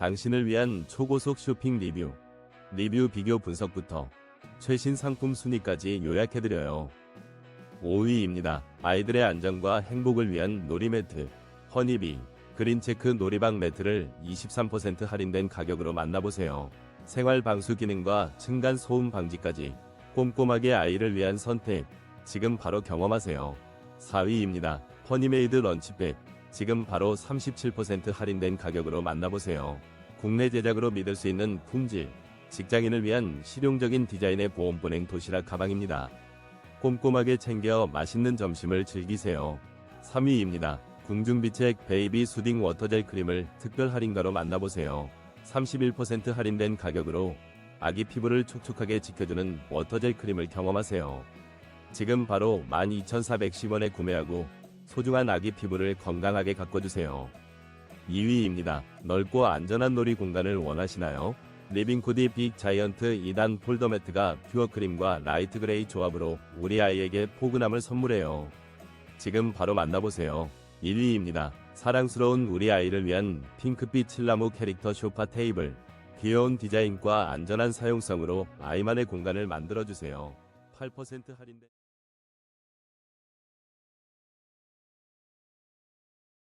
당신을 위한 초고속 쇼핑 리뷰, 리뷰 비교 분석부터 최신 상품 순위까지 요약해드려요. 5위입니다. 아이들의 안전과 행복을 위한 놀이매트, 허니비, 그린체크 놀이방 매트를 23% 할인된 가격으로 만나보세요. 생활 방수 기능과 층간 소음 방지까지 꼼꼼하게 아이를 위한 선택, 지금 바로 경험하세요. 4위입니다. 허니메이드 런치백, 지금 바로 37% 할인된 가격으로 만나보세요. 국내 제작으로 믿을 수 있는 품질, 직장인을 위한 실용적인 디자인의 보온보냉 도시락 가방입니다. 꼼꼼하게 챙겨 맛있는 점심을 즐기세요. 3위입니다. 궁중비책 베이비 수딩 워터젤 크림을 특별 할인가로 만나보세요. 31% 할인된 가격으로 아기 피부를 촉촉하게 지켜주는 워터젤 크림을 경험하세요. 지금 바로 12,410원에 구매하고 소중한 아기 피부를 건강하게 가꿔주세요. 2위입니다. 넓고 안전한 놀이 공간을 원하시나요? 리빙코디 빅 자이언트 2단 폴더 매트가 퓨어 크림과 라이트 그레이 조합으로 우리 아이에게 포근함을 선물해요. 지금 바로 만나보세요. 1위입니다. 사랑스러운 우리 아이를 위한 핑크빛 칠나무 캐릭터 쇼파 테이블. 귀여운 디자인과 안전한 사용성으로 아이만의 공간을 만들어주세요. 8% 할인된